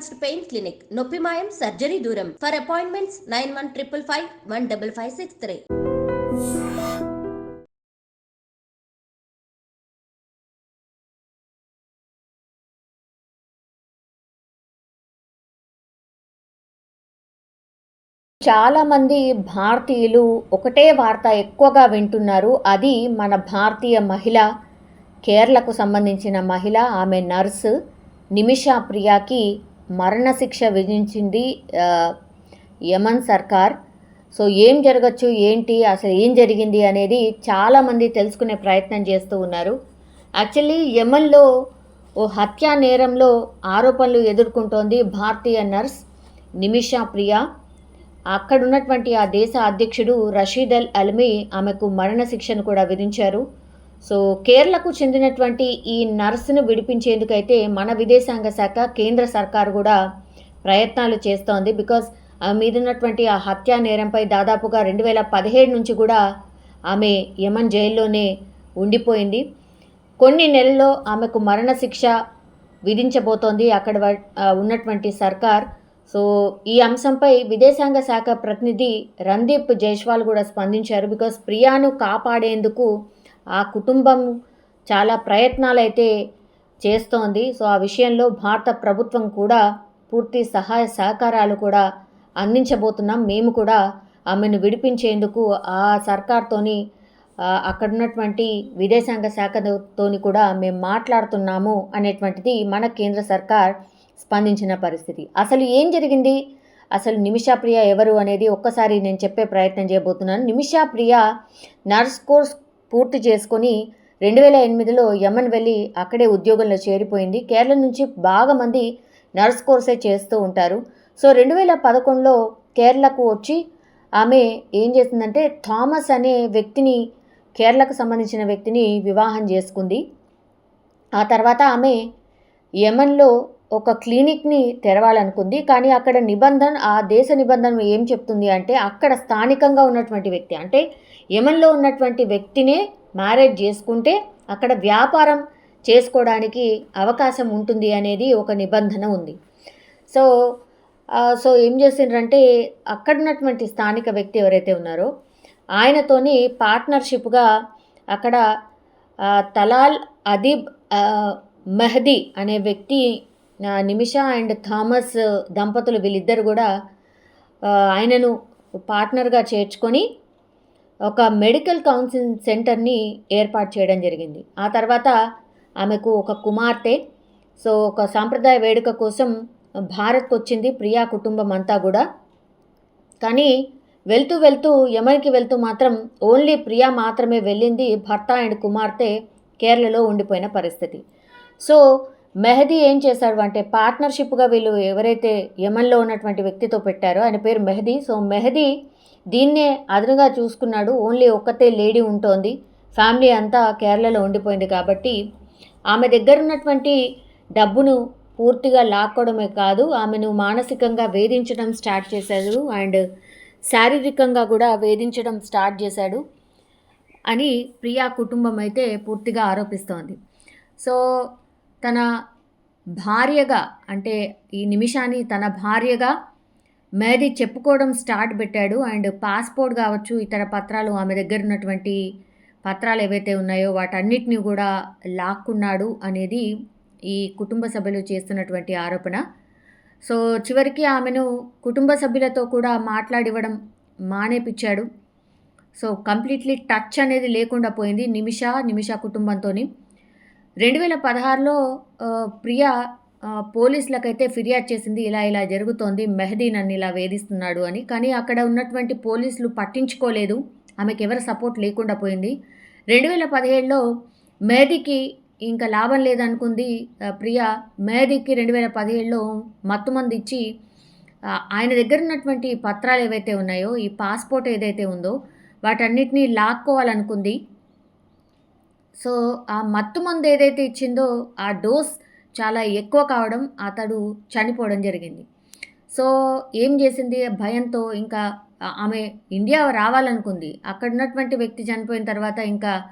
Advanced pain clinic నొప్పి మాయం surgery దూరం. For appointments nine one triple five one double five six three చాలామంది భారతీయులు ఒకటే వార్త ఎక్కువగా వింటున్నారు. అది మన భారతీయ మహిళ కేరళకు సంబంధించిన మహిళ ఆమె నర్సు నిమిషా ప్రియాకి మరణశిక్ష విధించింది యమన్ సర్కార్. సో ఏం జరగచ్చు ఏంటి అసలు ఏం జరిగింది అనేది చాలామంది తెలుసుకునే ప్రయత్నం చేస్తూ ఉన్నారు. యాక్చువల్లీ యమన్లో ఓ హత్యా నేరంలో ఆరోపణలు ఎదుర్కొంటోంది భారతీయ నర్స్ నిమిషా ప్రియా. అక్కడున్నటువంటి ఆ దేశ అధ్యక్షుడు రషీద్ అల్ అల్మీ ఆమెకు మరణశిక్షను కూడా విధించారు. సో కేరళకు చెందినటువంటి ఈ నర్సును విడిపించేందుకైతే మన విదేశాంగ శాఖ కేంద్ర సర్కారు కూడా ప్రయత్నాలు చేస్తోంది. బికాస్ ఆమె మీద ఉన్నటువంటి ఆ హత్యా నేరంపై దాదాపుగా రెండు వేల పదిహేడు నుంచి కూడా ఆమె యమన్ జైల్లోనే ఉండిపోయింది. కొన్ని నెలల్లో ఆమెకు మరణశిక్ష విధించబోతోంది అక్కడ వ- ఉన్నటువంటి సర్కార్. సో ఈ అంశంపై విదేశాంగ శాఖ ప్రతినిధి రణదీప్ జైస్వాల్ కూడా స్పందించారు. బికాస్ ప్రియాను కాపాడేందుకు ఆ కుటుంబం చాలా ప్రయత్నాలు అయితే చేస్తోంది. సో ఆ విషయంలో భారత ప్రభుత్వం కూడా పూర్తి సహాయ సహకారాలు కూడా అందించబోతున్నాం. మేము కూడా ఆమెను విడిపించేందుకు ఆ సర్కార్తోని అక్కడ ఉన్నటువంటి విదేశాంగ శాఖతోని కూడా మేము మాట్లాడుతున్నాము అనేటువంటిది మన కేంద్ర సర్కార్ స్పందించిన పరిస్థితి. అసలు ఏం జరిగింది? అసలు నిమిషాప్రియ ఎవరు అనేది ఒక్కసారి నేను చెప్పే ప్రయత్నం చేయబోతున్నాను. నిమిషాప్రియ నర్స్ కోర్స్ పూర్తి చేసుకొని రెండు వేల ఎనిమిదిలో యమన్ వెళ్ళి అక్కడే ఉద్యోగంలో చేరిపోయింది. కేరళ నుంచి బాగా మంది నర్స్ కోర్సే చేస్తూ ఉంటారు. సో రెండు వేల పదకొండులో కేరళకు వచ్చి ఆమె ఏం చేసిందంటే థామస్ అనే వ్యక్తిని కేరళకు సంబంధించిన వ్యక్తిని వివాహం చేసుకుంది. ఆ తర్వాత ఆమె యమన్లో ఒక క్లినిక్ని తెరవాలనుకుంది. కానీ అక్కడ నిబంధన ఆ దేశ నిబంధన ఏం చెప్తుంది అంటే అక్కడ స్థానికంగా ఉన్నటువంటి వ్యక్తి అంటే యమన్లో ఉన్నటువంటి వ్యక్తినే మ్యారేజ్ చేసుకుంటే అక్కడ వ్యాపారం చేసుకోవడానికి అవకాశం ఉంటుంది అనేది ఒక నిబంధన ఉంది. సో సో ఏం చేసిండ్రంటే అక్కడ ఉన్నటువంటి స్థానిక వ్యక్తి ఎవరైతే ఉన్నారో ఆయనతోని పార్ట్నర్షిప్గా అక్కడ తలాల్ అదీబ్ మెహదీ అనే వ్యక్తి నిమిష అండ్ థామస్ దంపతులు వీళ్ళిద్దరు కూడా ఆయనను పార్ట్నర్గా చేర్చుకొని ఒక మెడికల్ కౌన్సిలింగ్ సెంటర్ని ఏర్పాటు చేయడం జరిగింది. ఆ తర్వాత ఆమెకు ఒక కుమార్తె సో ఒక సాంప్రదాయ వేడుక కోసం భారత్కు వచ్చింది ప్రియా కుటుంబం అంతా కూడా. కానీ వెళ్తూ వెళ్తూ యమన్కి వెళ్తూ మాత్రం ఓన్లీ ప్రియా మాత్రమే వెళ్ళింది భర్త అండ్ కుమార్తె కేరళలో ఉండిపోయిన పరిస్థితి. సో మెహదీ ఏం చేశాడు అంటే పార్ట్నర్షిప్గా వీళ్ళు ఎవరైతే యమన్లో ఉన్నటువంటి వ్యక్తితో పెట్టారో ఆయన పేరు మెహదీ. సో మెహదీ దీన్నే అదునుగా చూసుకున్నాడు. ఓన్లీ ఒక్కతే లేడీ ఉంటోంది. ఫ్యామిలీ అంతా కేరళలో ఉండిపోయింది కాబట్టి ఆమె దగ్గర ఉన్నటువంటి డబ్బును పూర్తిగా లాక్కోవడమే కాదు ఆమెను మానసికంగా వేధించడం స్టార్ట్ చేశాడు. అండ్ శారీరకంగా కూడా వేధించడం స్టార్ట్ చేశాడు అని ప్రియా కుటుంబం అయితే పూర్తిగా ఆరోపిస్తోంది. సో తన భార్యగా అంటే ఈ నిమిషాన్ని తన భార్యగా మేది చెప్పుకోవడం స్టార్ట్ పెట్టాడు. అండ్ పాస్పోర్ట్ కావచ్చు ఇతర పత్రాలు ఆమె దగ్గర ఉన్నటువంటి పత్రాలు ఏవైతే ఉన్నాయో వాటన్నిటిని కూడా లాక్కున్నాడు అనేది ఈ కుటుంబ సభ్యులు చేస్తున్నటువంటి ఆరోపణ. సో చివరికి ఆమెను కుటుంబ సభ్యులతో కూడా మాట్లాడివ్వడం మానేపించాడు సో కంప్లీట్లీ టచ్ అనేది లేకుండా పోయింది నిమిష నిమిష కుటుంబంతోని. రెండు వేల పదహారులో ప్రియా పోలీసులకైతే ఫిర్యాదు చేసింది ఇలా ఇలా జరుగుతోంది మెహదీ నన్ను ఇలా వేధిస్తున్నాడు అని. కానీ అక్కడ ఉన్నటువంటి పోలీసులు పట్టించుకోలేదు ఆమెకి ఎవరు సపోర్ట్ లేకుండా పోయింది. రెండు వేల పదిహేడులో మెహదీకి ఇంకా లాభం లేదనుకుంది ప్రియా మెహదీకి రెండు వేల పదిహేడులో మత్తుమంది ఇచ్చి ఆయన దగ్గర ఉన్నటువంటి పత్రాలు ఏవైతే ఉన్నాయో ఈ పాస్పోర్ట్ ఏదైతే ఉందో వాటన్నిటినీ లాక్కోవాలనుకుంది. సో ఆ మత్తు మందు ఏదైతే ఇచ్చిందో ఆ డోస్ చాలా ఎక్కువ కావడం అతడు చనిపోవడం జరిగింది. సో ఏం చేసింది? భయంతో ఇంకా ఆమె ఇండియా రావాలనుకుంది. అక్కడ ఉన్నటువంటి వ్యక్తి చనిపోయిన తర్వాత ఇంకా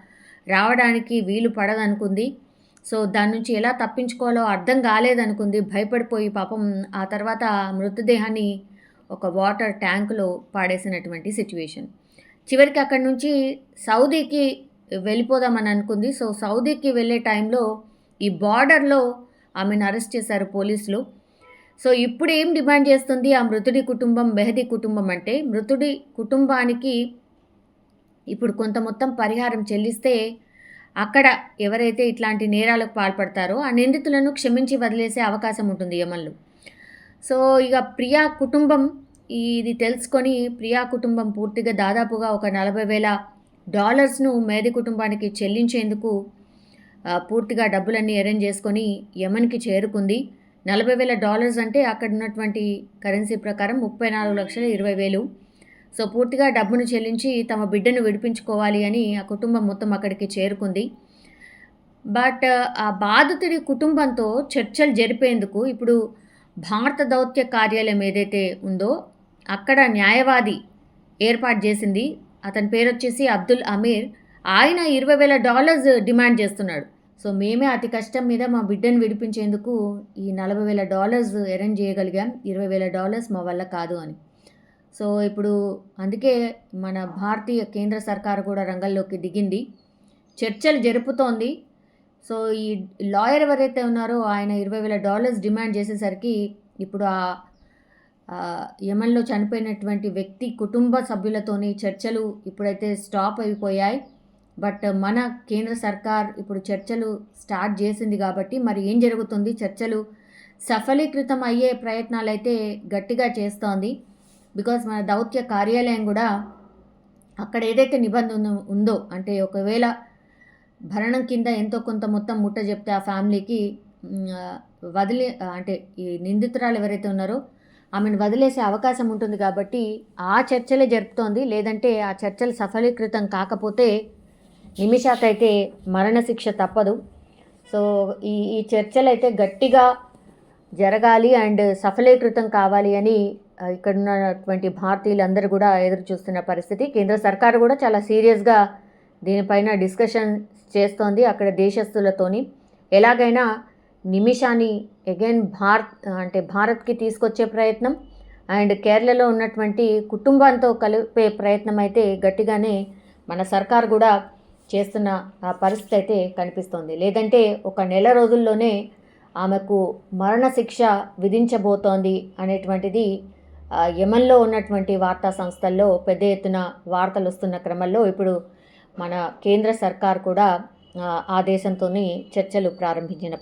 రావడానికి వీలు పడదనుకుంది. సో దాని నుంచి ఎలా తప్పించుకోవాలో అర్థం కాలేదనుకుంది. భయపడిపోయి పాపం ఆ తర్వాత మృతదేహాన్ని ఒక వాటర్ ట్యాంకులో పాడేసినటువంటి సిచ్యువేషన్. చివరికి అక్కడి నుంచి సౌదీకి వెళ్ళిపోదామని అనుకుంది. సో సౌదీకి వెళ్ళే టైంలో ఈ బార్డర్లో ఆమెను అరెస్ట్ చేశారు పోలీసులు. సో ఇప్పుడు ఏం డిమాండ్ చేస్తుంది? ఆ మృతుడి కుటుంబం మెహదీ కుటుంబం అంటే మృతుడి కుటుంబానికి ఇప్పుడు కొంత మొత్తం పరిహారం చెల్లిస్తే అక్కడ ఎవరైతే ఇట్లాంటి నేరాలకు పాల్పడతారో ఆ నిందితులను క్షమించి వదిలేసే అవకాశం ఉంటుంది యమన్లు. సో ఇక ప్రియా కుటుంబం ఇది తెలుసుకొని ప్రియా కుటుంబం పూర్తిగా దాదాపుగా ఒక నలభై వేల డాలర్స్ను మేది కుటుంబానికి చెల్లించేందుకు పూర్తిగా డబ్బులన్నీ అరేంజ్ చేసుకొని యమన్కి చేరుకుంది. నలభై వేల డాలర్స్ అంటే అక్కడ ఉన్నటువంటి కరెన్సీ ప్రకారం ముప్పై నాలుగు లక్షల ఇరవై వేలు. సో పూర్తిగా డబ్బును చెల్లించి తమ బిడ్డను విడిపించుకోవాలి అని ఆ కుటుంబం మొత్తం అక్కడికి చేరుకుంది. బట్ ఆ బాధితుడి కుటుంబంతో చర్చలు జరిపేందుకు ఇప్పుడు భారత దౌత్య కార్యాలయం ఏదైతే ఉందో అక్కడ న్యాయవాది ఏర్పాటు చేసింది. అతని పేరు వచ్చేసి అబ్దుల్ అమీర్. ఆయన ఇరవై వేల డాలర్స్ డిమాండ్ చేస్తున్నాడు. సో మేమే అతి కష్టం మీద మా బిడ్డను విడిపించేందుకు ఈ నలభై వేల డాలర్స్ అరేంజ్ చేయగలిగాం. ఇరవై వేల డాలర్స్ మా వల్ల కాదు అని. సో ఇప్పుడు అందుకే మన భారతీయ కేంద్ర సర్కారు కూడా రంగంలోకి దిగింది. చర్చలు జరుపుతోంది. సో ఈ లాయర్ ఎవరైతే ఉన్నారో ఆయన ఇరవై వేల డాలర్స్ డిమాండ్ చేసేసరికి ఇప్పుడు ఆ ఆ, యమన్లో చనిపోయినటువంటి వ్యక్తి కుటుంబ సభ్యులతోని చర్చలు ఇప్పుడైతే స్టాప్ అయిపోయాయి. బట్ మన కేంద్ర సర్కార్ ఇప్పుడు చర్చలు స్టార్ట్ చేసింది కాబట్టి మరి ఏం జరుగుతుంది? చర్చలు సఫలీకృతం అయ్యే ప్రయత్నాలు అయితే గట్టిగా చేస్తోంది. బికాజ్ మన దౌత్య కార్యాలయం కూడా అక్కడ ఏదైతే నిబంధన ఉందో అంటే ఒకవేళ భరణం కింద ఎంతో కొంత మొత్తం ముట్ట చెప్తే ఆ ఫ్యామిలీకి వదిలి అంటే ఈ నిందితురాలు ఎవరైతే ఉన్నారో ఆమెను వదిలేసే అవకాశం ఉంటుంది కాబట్టి ఆ చర్చలే జరుపుతోంది. లేదంటే ఆ చర్చలు సఫలీకృతం కాకపోతే నిమిషాకైతే మరణశిక్ష తప్పదు. సో ఈ ఈ చర్చలు అయితే గట్టిగా జరగాలి అండ్ సఫలీకృతం కావాలి అని ఇక్కడ ఉన్నటువంటి భారతీయులందరూ కూడా ఎదురు చూస్తున్న పరిస్థితి. కేంద్ర సర్కారు కూడా చాలా సీరియస్గా దీనిపైన డిస్కషన్ చేస్తోంది అక్కడ దేశస్తులతోని ఎలాగైనా నిమిషాన్ని అగైన్ భారత్ అంటే భారత్కి తీసుకొచ్చే ప్రయత్నం అండ్ కేరళలో ఉన్నటువంటి కుటుంబంతో కలిపే ప్రయత్నం అయితే గట్టిగానే మన సర్కార్ కూడా చేస్తున్న ఆ పరిస్థితి అయితే కనిపిస్తోంది. లేదంటే ఒక నెల రోజుల్లోనే ఆమెకు మరణశిక్ష విధించబోతోంది అనేటువంటిది యమన్లో ఉన్నటువంటి వార్తా సంస్థల్లో పెద్ద ఎత్తున వార్తలు వస్తున్న క్రమంలో ఇప్పుడు మన కేంద్ర సర్కార్ కూడా ఆ, దేశంతోనే దేశంతో చర్చలు ప్రారంభించిన